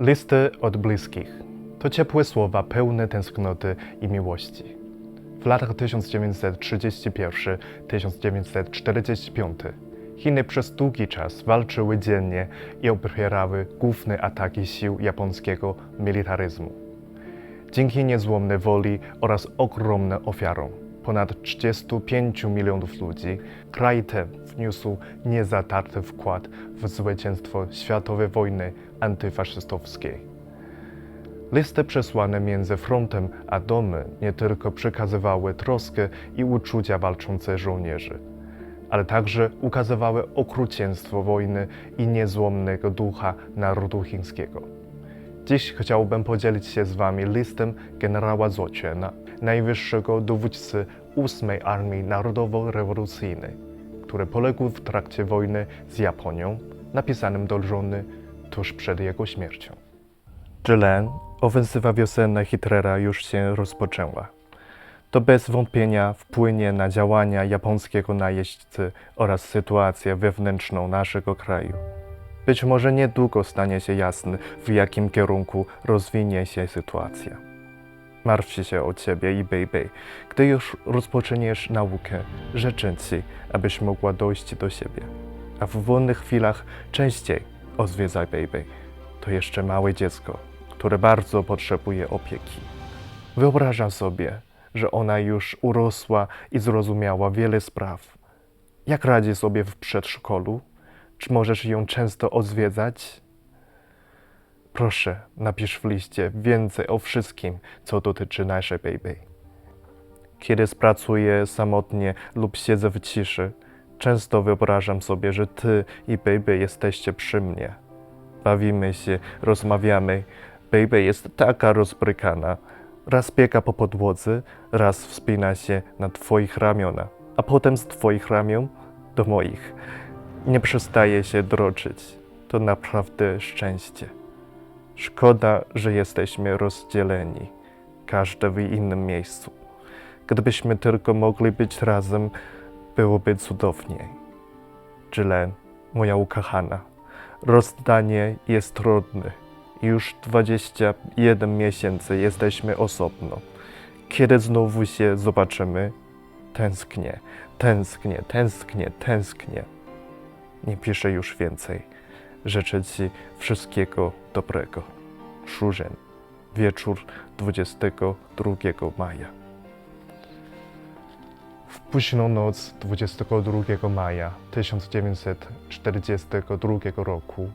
Listy od bliskich to ciepłe słowa pełne tęsknoty i miłości. W latach 1931-1945 Chiny przez długi czas walczyły dziennie i opierały główne ataki sił japońskiego militaryzmu. Dzięki niezłomnej woli oraz ogromnym ofiarom ponad 35 milionów ludzi, kraj ten wniósł niezatarty wkład w zwycięstwo światowej wojny antyfaszystowskiej. Listy przesłane między frontem a domy nie tylko przekazywały troskę i uczucia walczących żołnierzy, ale także ukazywały okrucieństwo wojny i niezłomnego ducha narodu chińskiego. Dziś chciałbym podzielić się z Wami listem generała Zociena, najwyższego dowódcy 8 Armii Narodowo-Rewolucyjnej, który poległ w trakcie wojny z Japonią, napisanym do żony tuż przed jego śmiercią. Jelen, ofensywa wiosenna Hitlera już się rozpoczęła. To bez wątpienia wpłynie na działania japońskiego najeźdźcy oraz sytuację wewnętrzną naszego kraju. Być może niedługo stanie się jasne, w jakim kierunku rozwinie się sytuacja. Martw się o ciebie i baby. Gdy już rozpoczniesz naukę, życzę ci, abyś mogła dojść do siebie. A w wolnych chwilach częściej odwiedzaj baby. To jeszcze małe dziecko, które bardzo potrzebuje opieki. Wyobrażam sobie, że ona już urosła i zrozumiała wiele spraw. Jak radzi sobie w przedszkolu? Czy możesz ją często odwiedzać? Proszę, napisz w liście więcej o wszystkim, co dotyczy naszej baby. Kiedy pracuję samotnie lub siedzę w ciszy, często wyobrażam sobie, że ty i baby jesteście przy mnie. Bawimy się, rozmawiamy. Baby jest taka rozbrykana. Raz biega po podłodze, raz wspina się na twoich ramiona, a potem z twoich ramion do moich. Nie przestaje się droczyć. To naprawdę szczęście. Szkoda, że jesteśmy rozdzieleni, każdy w innym miejscu. Gdybyśmy tylko mogli być razem, byłoby cudowniej. Jill, moja ukochana, rozstanie jest trudne. Już 21 miesięcy jesteśmy osobno. Kiedy znowu się zobaczymy, tęsknię, tęsknię, tęsknię, tęsknię. Nie piszę już więcej. Życzę Ci wszystkiego dobrego. Szurzeń. Wieczór 22 maja. W późną noc 22 maja 1942 roku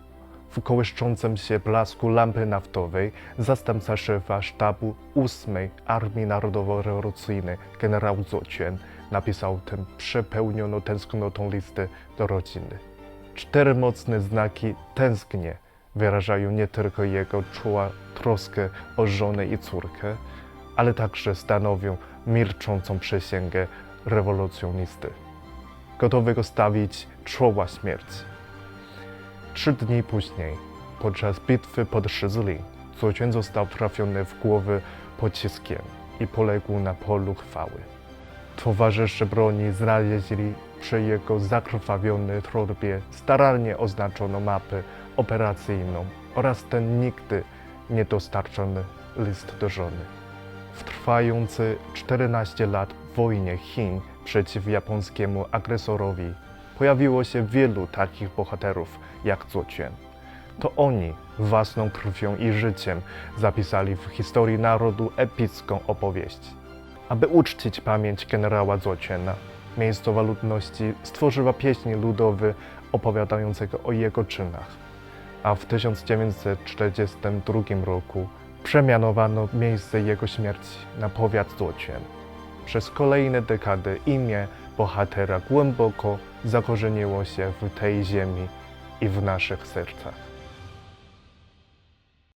w kołyszczącym się blasku lampy naftowej zastępca szefa sztabu 8 Armii Narodowo-Rewolucyjnej generał Zocian napisał tę przepełnioną tęsknotą listę do rodziny. Cztery mocne znaki tęsknie wyrażają nie tylko jego czuła troskę o żonę i córkę, ale także stanowią milczącą przysięgę rewolucjonisty, gotowego stawić czoła śmierci. Trzy dni później, podczas bitwy pod Szyzli, Zocian został trafiony w głowę pociskiem i poległ na polu chwały. Towarzysze broni znaleźli przy jego zakrwawionej torbie starannie oznaczoną mapę operacyjną oraz ten nigdy niedostarczony list do żony. W trwającej 14 lat wojnie Chin przeciw japońskiemu agresorowi pojawiło się wielu takich bohaterów jak Zocian. To oni własną krwią i życiem zapisali w historii narodu epicką opowieść. Aby uczcić pamięć generała Zociena, miejscowa ludności stworzyła pieśń ludowy opowiadającego o jego czynach. A w 1942 roku przemianowano miejsce jego śmierci na powiat Zocien. Przez kolejne dekady imię bohatera głęboko zakorzeniło się w tej ziemi i w naszych sercach.